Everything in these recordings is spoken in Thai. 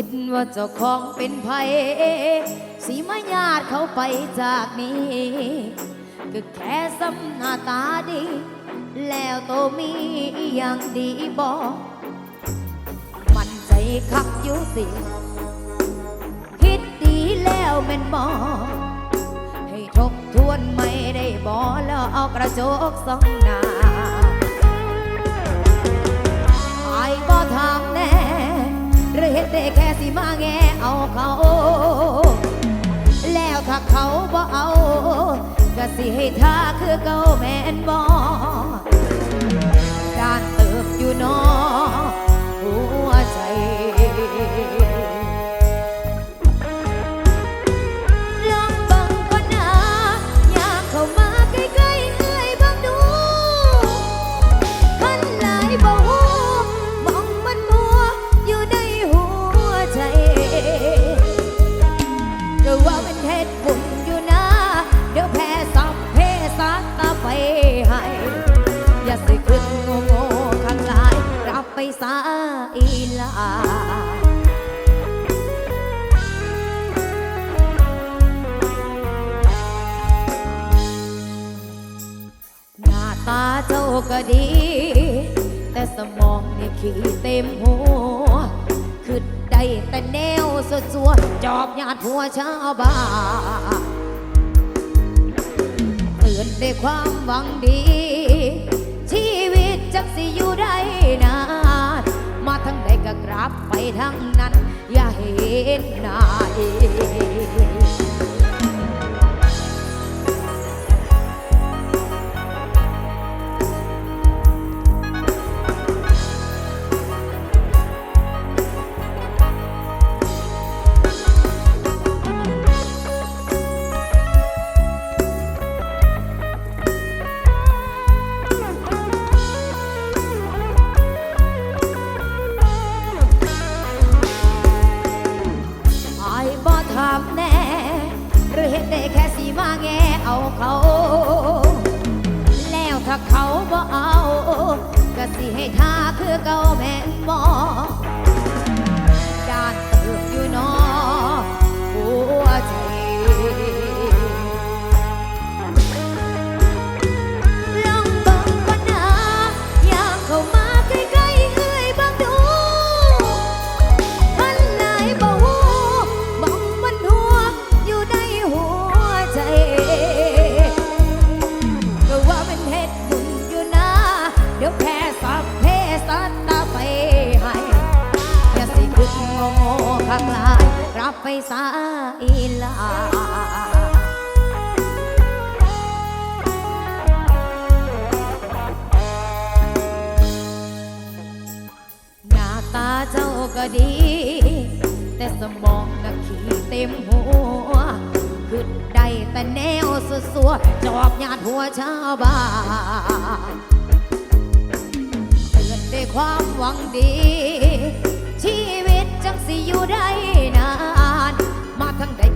คิดว่าเจ้าของเป็นไผสีมาญาติเขาไปจากนี้ก็แค่สำหน้าตาดี แล้วโตมีอย่างดีบอกมันใจคักอยู่ติคิดดีแล้วแม่นบอให้ทบทวนไม่ได้บอแล้วเอากระจกสองหน้าไอ้บ่ทำแน่ หรือเห็นแต่แค่สิมาแงเอาเขา แล้วถ้าเขาบ่เอา ก็สิให้ท่าคือเก่าแม่นบ่ ก็ดี แต่สมองเนี่ยขี้เต็มหัวคือได้แต่แนวสดสัวจอบญาติหัวชาวบ้านเตือนด้วยความหวังดี ชีวิตจักสิอยู่ได้นานมาทั้งใดก็กลับไปทั้งนั้น อย่าเห็นหน้าอี มาแงเอาเขา แล้วถ้าเขาบ่เอา ก็สิให้ท่าคือเก่าแม่นบ่ ไปซาอีหลาหน้าตาเจ้าก็ดี แต่สมองน่ะขี้เต็มหัวคือได้แต่แนวสัวๆจอบญาติหัวชาวบ้านเตือนด้วยความหวังดี ชีวิตจังสิอยู่ได้นาน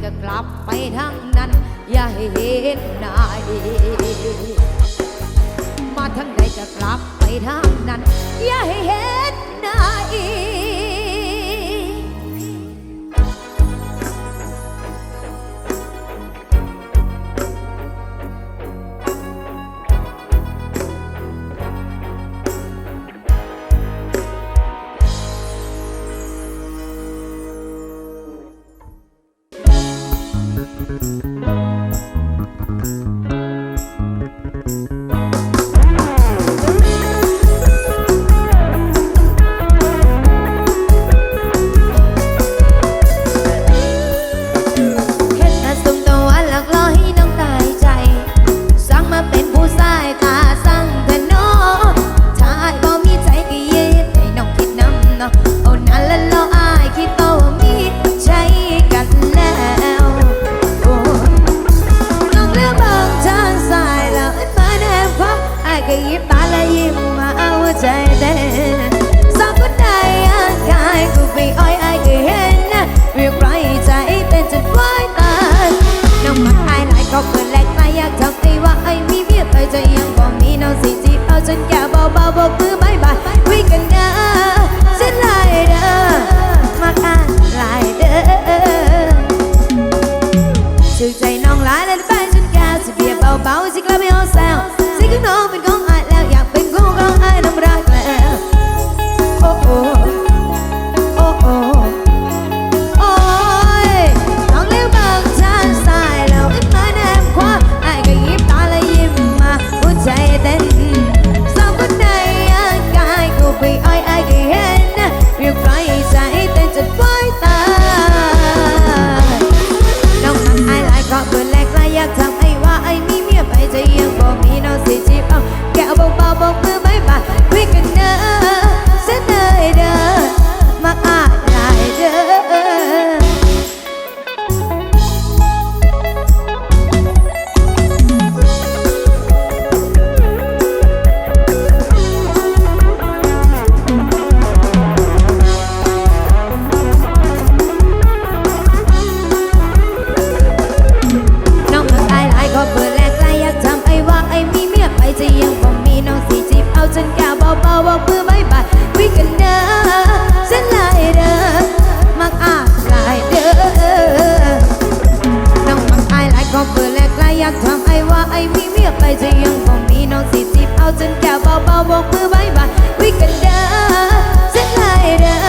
ก็กลับไปทางนั้น อย่าให้เห็นนายมาทางใดก็กลับไปทางนั้น อย่าให้เห็นนาย กมือบายบายคุยกันอะเสนเอยเด้อมาอาดหลเด้อ จนแก่เบาเบาบอกมือไม่บาดคุยกันเด้อเส้นลายเด้อมักอายหลายเด้อน้องมักอายหลายก็เปิดแหลกลายอยากถามไอ้ว่าไอ้มีเมียไปจะยังคงมีน้องสิจีบเอาจนแก่เบาเบาบอกมือไม่บาดคุยกันเด้อเส้นลายเด้อ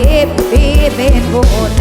พี่พี่เป็นคน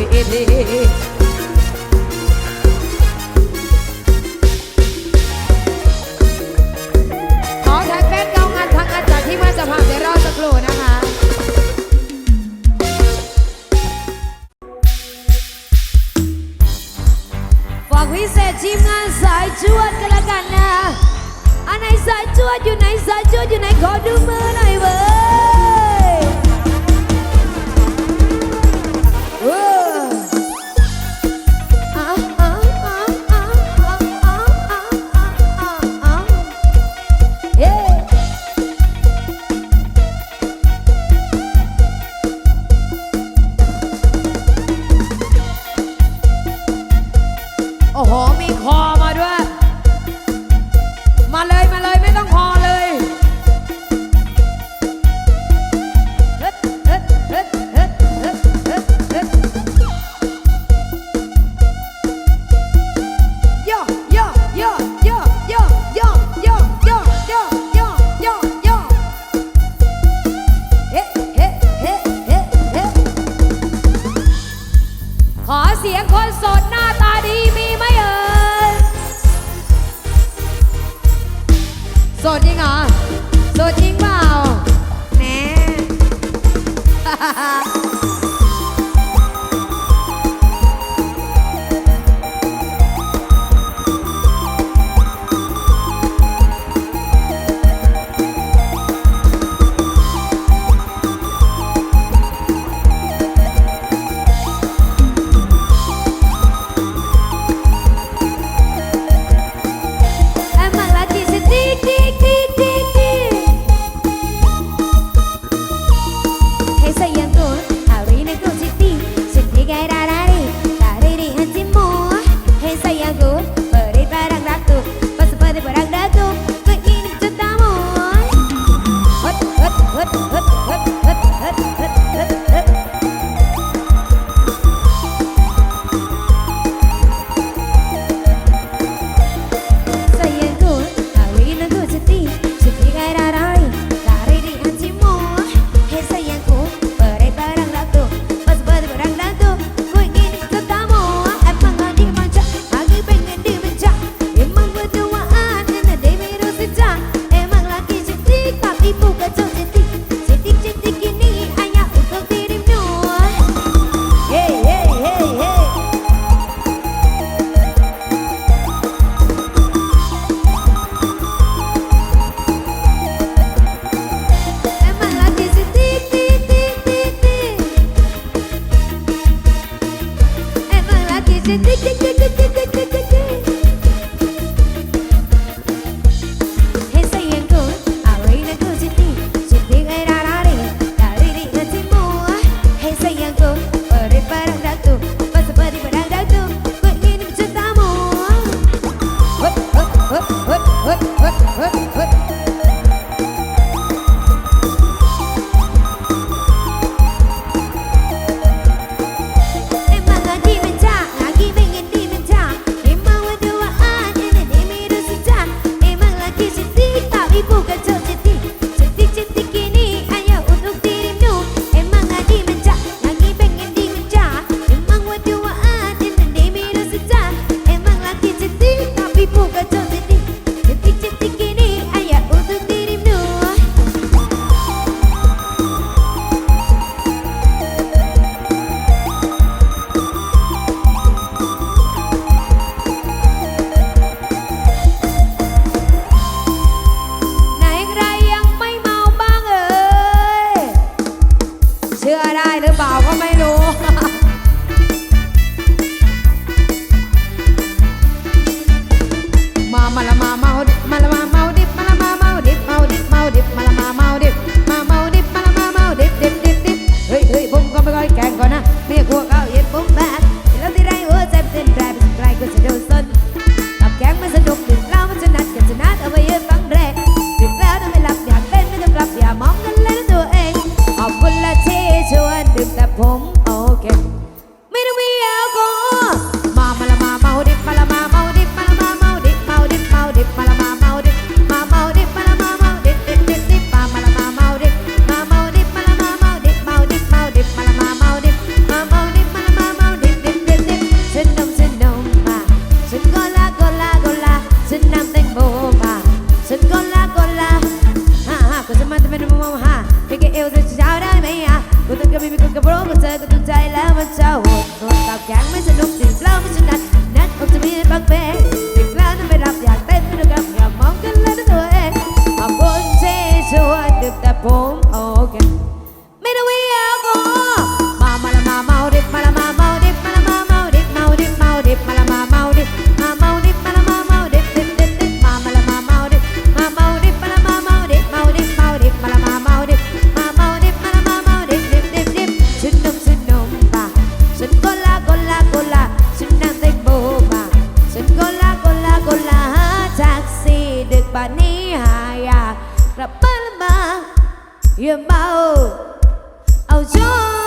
นี้ทีมงานสายจวดกันละกันนะอันไหนสายจวดอยู่ไหนสายจวดอยู่ไหนขอดูมือหน่อยเว้ย มาเลยมาเลย ว่าจะอดอดตอบแข็งไม่สนุก Yo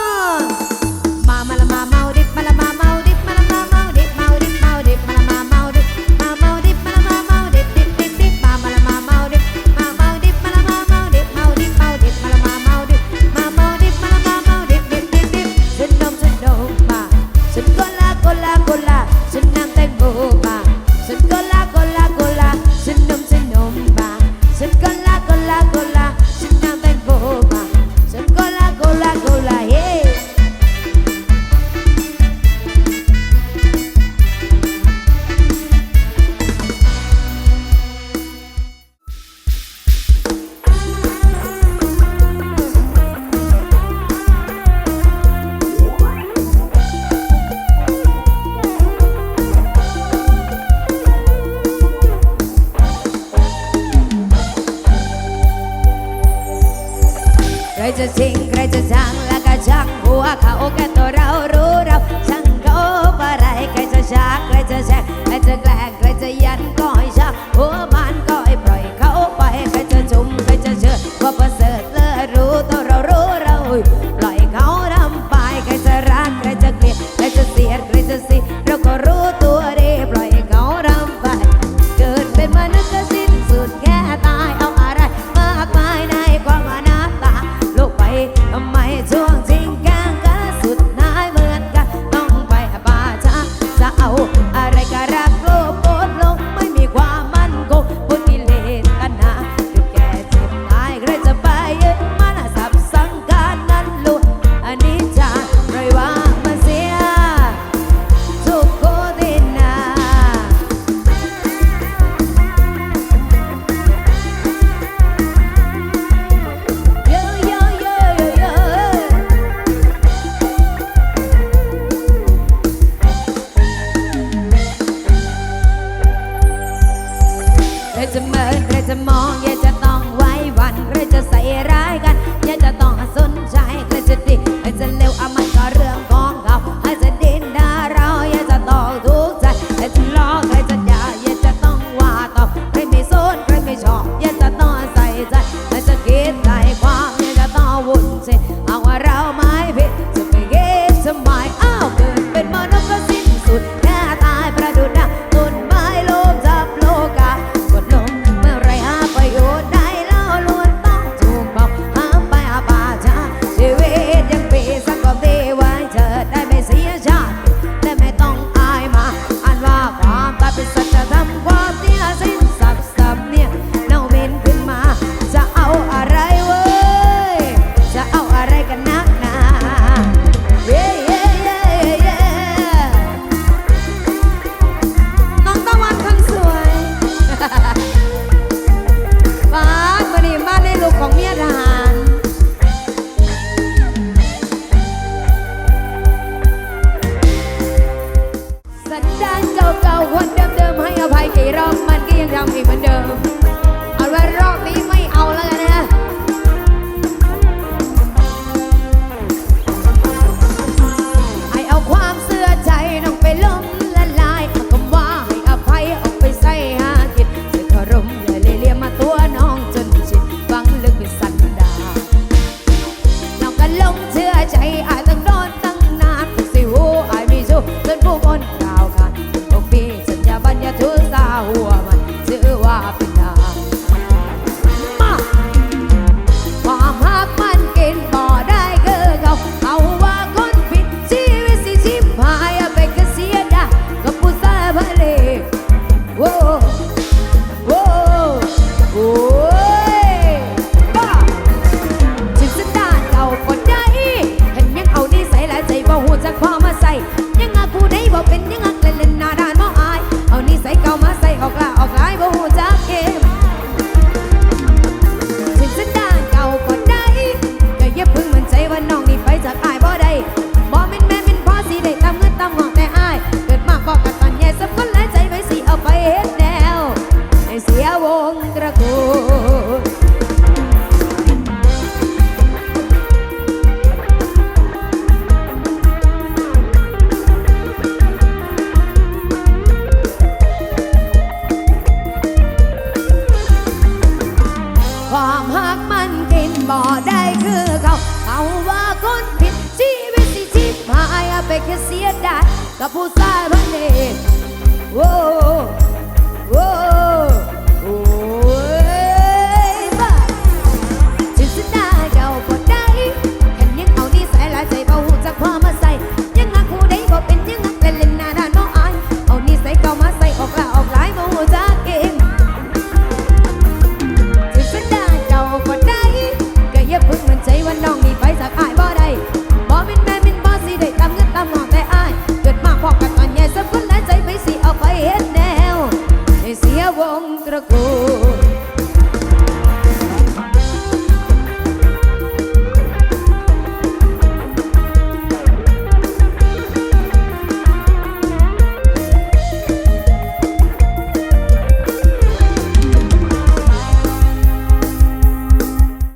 จะทิ้งใครจะจังและกระชังหัวเขากัน